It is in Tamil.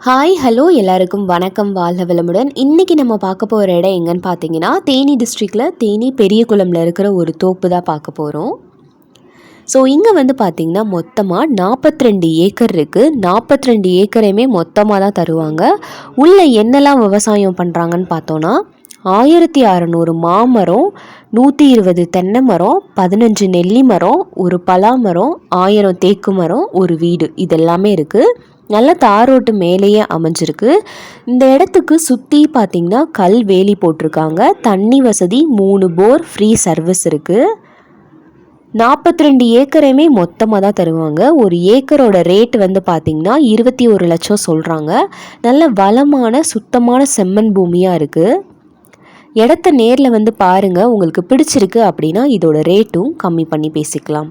ஹாய் ஹலோ எல்லாருக்கும் வணக்கம். வாழ்க வளமுடன். இன்றைக்கி நம்ம பார்க்க போகிற இடம் எங்கன்னு பார்த்தீங்கன்னா தேனி டிஸ்ட்ரிக்டில் தேனி பெரிய குளம்ல இருக்கிற ஒரு தோப்பு தான் பார்க்க போகிறோம் ஸோ இங்கே வந்து பார்த்திங்கன்னா மொத்தமாக நாற்பத்தி ரெண்டு ஏக்கர் இருக்குது நாற்பத்தி ரெண்டு ஏக்கரையுமே மொத்தமாக தான் தருவாங்க. உள்ளே என்னெல்லாம் விவசாயம் பண்ணுறாங்கன்னு பார்த்தோன்னா ஆயிரத்தி அறநூறு மாமரம் நூற்றி இருபது தென்னை மரம் பதினஞ்சு நெல்லி மரம் ஒரு பலா மரம் ஆயிரம் தேக்கு மரம் ஒரு வீடு. இதெல்லாமே இருக்குது நல்ல தாரோட்டு மேலேயே அமைஞ்சிருக்கு. இந்த இடத்துக்கு சுற்றி பார்த்திங்கன்னா கல் வேலி போட்டிருக்காங்க. தண்ணி வசதி மூணு போர் ஃப்ரீ சர்வீஸ் இருக்குது நாற்பத்தி ரெண்டு ஏக்கரையுமே மொத்தமாக தான் தருவாங்க. ஒரு ஏக்கரோட ரேட் வந்து பார்த்திங்கன்னா இருபத்தி ஒரு லட்சம் சொல்கிறாங்க நல்ல வளமான சுத்தமான செம்மண் பூமியாக இருக்குது இடத்த நேரில் வந்து பாருங்கள் உங்களுக்கு பிடிச்சிருக்கு அப்படின்னா இதோட ரேட்டும் கம்மி பண்ணி பேசிக்கலாம்.